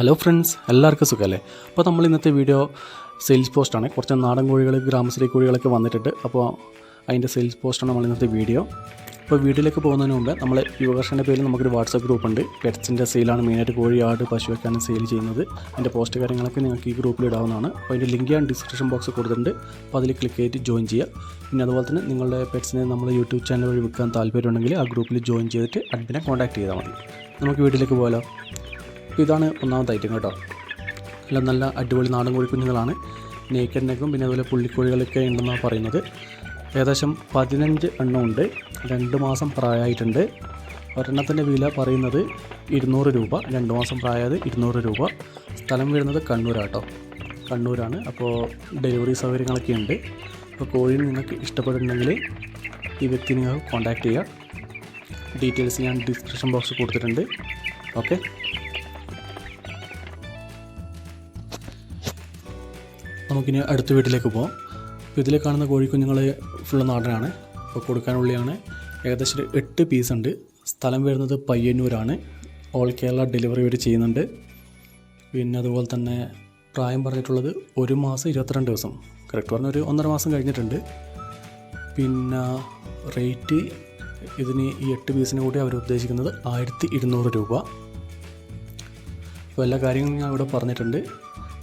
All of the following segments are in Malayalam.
ഹലോ ഫ്രണ്ട്സ് എല്ലാവർക്കും സുഖമല്ലേ അപ്പോൾ നമ്മൾ ഇന്നത്തെ വീഡിയോ സെയിൽസ് പോസ്റ്റാണ് കുറച്ച് നാടൻ കോഴികൾ ഗ്രാമശ്രീ കോഴികളൊക്കെ വന്നിട്ടുണ്ട്. അപ്പോൾ അതിന്റെ സെയിൽസ് പോസ്റ്റാണ് നമ്മൾ ഇന്നത്തെ വീഡിയോ അപ്പോൾ വീട്ടിലേക്ക് പോകുന്നതിന് മുമ്പ് നമ്മൾ യുവകർഷന്റെ പേരിൽ നമുക്കൊരു വാട്സപ്പ് ഗ്രൂപ്പ് ഉണ്ട്. പെറ്റ്സിന്റെ സെയിലാണ് മെയിനായിട്ട് കോഴി ആട് പശുവൊക്കെയാണ് സെയിൽ ചെയ്യുന്നത്. അതിന്റെ പോസ്റ്റ് കാര്യങ്ങളൊക്കെ നിങ്ങൾക്ക് ഈ ഗ്രൂപ്പിൽ ഇടാവുന്നതാണ്. അപ്പോൾ അതിന്റെ ലിങ്ക് ഞാൻ ഡിസ്ക്രിപ്ഷൻ ബോക്സ് കൊടുത്തിട്ടുണ്ട്. അപ്പോൾ അതിൽ ക്ലിക്ക് ചെയ്തിട്ട് ജോയിൻ ചെയ്യുക. പിന്നെ അതുപോലെ തന്നെ നിങ്ങളുടെ പെറ്റ്സിനെ നമ്മൾ യൂട്യൂബ് ചാനൽ വഴി വിൽക്കാൻ താല്പര്യമുണ്ടെങ്കിൽ ആ ഗ്രൂപ്പിൽ ജോയിൻ ചെയ്തിട്ട് അഡ്മിനെ കോൺടാക്ട് ചെയ്താൽ മതി. നമുക്ക് വീട്ടിലേക്ക് പോകാലോ. അപ്പോൾ ഇതാണ് ഒന്നാമത്തെ ഐറ്റം കേട്ടോ. എല്ലാം നല്ല അടിപൊളി നാടൻ കോഴിക്കുഞ്ഞുങ്ങളാണ് നേക്കഡ് നെക്കും പിന്നെ അതുപോലെ പുള്ളിക്കോഴികളൊക്കെ ഉണ്ടെന്നാണ് പറയുന്നത്. ഏകദേശം പതിനഞ്ച് എണ്ണം ഉണ്ട്. രണ്ട് മാസം പ്രായമായിട്ടുണ്ട്. ഒരെണ്ണത്തിന്റെ വില പറയുന്നത് ഇരുന്നൂറ് രൂപ. രണ്ട് മാസം പ്രായത് ഇരുന്നൂറ് രൂപ. സ്ഥലം വരുന്നത് കണ്ണൂരാട്ടോ. കണ്ണൂരാണ്. അപ്പോൾ ഡെലിവറി സൗകര്യങ്ങളൊക്കെ ഉണ്ട്. അപ്പോൾ കോഴി നിങ്ങൾക്ക് ഇഷ്ടപ്പെടുന്നെങ്കിൽ ഈ വ്യക്തി നിങ്ങൾക്ക് കോൺടാക്റ്റ് ചെയ്യുക ഡീറ്റെയിൽസ് ഞാൻ ഡിസ്ക്രിപ്ഷൻ ബോക്സ് കൊടുത്തിട്ടുണ്ട്. ഓക്കെ നമുക്കിനി അടുത്ത വീട്ടിലേക്ക് പോകാം അപ്പോൾ ഇതിൽ കാണുന്ന കോഴിക്കുഞ്ഞുങ്ങൾ ഫുള്ള് നാടനാണ്. അപ്പോൾ കൊടുക്കാനുള്ളതാണ് ഏകദേശം എട്ട് പീസ് ഉണ്ട്. സ്ഥലം വരുന്നത് പയ്യന്നൂരാണ്. ഓൾ കേരള ഡെലിവറി വരെ ചെയ്യുന്നുണ്ട്. പിന്നെ അതുപോലെ തന്നെ പ്രായം പറഞ്ഞിട്ടുള്ളത് ഒരു മാസം ഇരുപത്തിരണ്ട് ദിവസം. കറക്റ്റ് പറഞ്ഞ ഒരു ഒന്നര മാസം കഴിഞ്ഞിട്ടുണ്ട്. പിന്നെ റേറ്റ് ഇതിന് ഈ എട്ട് പീസിന് കൂടി അവർ ഉദ്ദേശിക്കുന്നത് ആയിരത്തി ഇരുന്നൂറ് രൂപ. അപ്പോൾ എല്ലാ കാര്യങ്ങളും ഞാൻ ഇവിടെ പറഞ്ഞിട്ടുണ്ട്.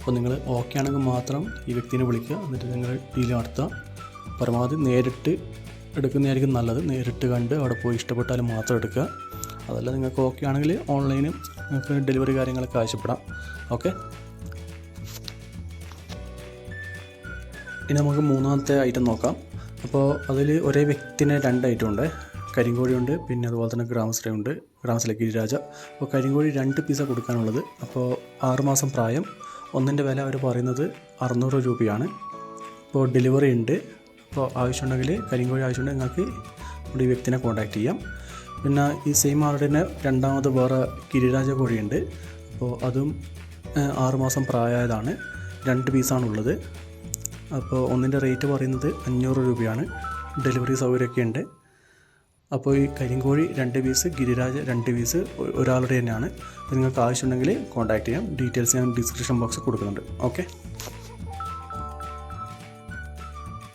അപ്പോൾ നിങ്ങൾ ഓക്കെ ആണെങ്കിൽ മാത്രം ഈ വ്യക്തിനെ വിളിക്കുക. എന്നിട്ട് നിങ്ങൾ ഡീൽ നടത്തുക പരമാവധി നേരിട്ട് എടുക്കുന്നതായിരിക്കും നല്ലത്. നേരിട്ട് കണ്ട് അവിടെ പോയി ഇഷ്ടപ്പെട്ടാലും മാത്രം എടുക്കുക. അതല്ല നിങ്ങൾക്ക് ഓക്കെ ആണെങ്കിൽ ഓൺലൈനും നിങ്ങൾക്ക് ഡെലിവറി കാര്യങ്ങളൊക്കെ ആവശ്യപ്പെടാം. ഓക്കെ ഇനി നമുക്ക് മൂന്നാമത്തെ ഐറ്റം നോക്കാം. അപ്പോൾ അതിൽ ഒരേ വ്യക്തിനെ രണ്ട് ഐറ്റം ഉണ്ട്. കരിങ്കോഴിയുണ്ട് പിന്നെ അതുപോലെ തന്നെ ഗ്രാമശ്രീ ഉണ്ട്. ഗ്രാമശ്രീ ഗിരിരാജ അപ്പോൾ കരിങ്കോഴി രണ്ട് പീസാണ് കൊടുക്കാനുള്ളത്. അപ്പോൾ ആറുമാസം പ്രായം. ഒന്നിന്റെ വില അവർ പറയുന്നത് അറുന്നൂറ് രൂപയാണ്. ഇപ്പോൾ ഡെലിവറി ഉണ്ട്. ഇപ്പോൾ ആവശ്യമുണ്ടെങ്കിൽ കരിങ്കോഴി ആവശ്യമുണ്ടെങ്കിൽ നിങ്ങൾക്ക് നമ്മുടെ ഈ വ്യക്തിനെ കോൺടാക്റ്റ് ചെയ്യാം. പിന്നെ ഈ സെയിം ആർഡിന് രണ്ടാമത് വേറെ ഗിരിരാജ കോഴിയുണ്ട്. അപ്പോൾ അതും ആറുമാസം പ്രായമായതാണ്. രണ്ട് പീസാണുള്ളത് അപ്പോൾ ഒന്നിന്റെ റേറ്റ് പറയുന്നത് അഞ്ഞൂറ് രൂപയാണ്. ഡെലിവറി സൗകര്യമൊക്കെ ഉണ്ട്. അപ്പോൾ ഈ കരിങ്കോഴി രണ്ട് പീസ് ഗിരിരാജ് രണ്ട് പീസ് ഒരാളുടെ തന്നെയാണ്. നിങ്ങൾക്ക് ആവശ്യമുണ്ടെങ്കിൽ കോൺടാക്ട് ചെയ്യാം. ഡീറ്റെയിൽസ് ഞാൻ ഡിസ്ക്രിപ്ഷൻ ബോക്സിൽ കൊടുക്കുന്നുണ്ട്. ഓക്കെ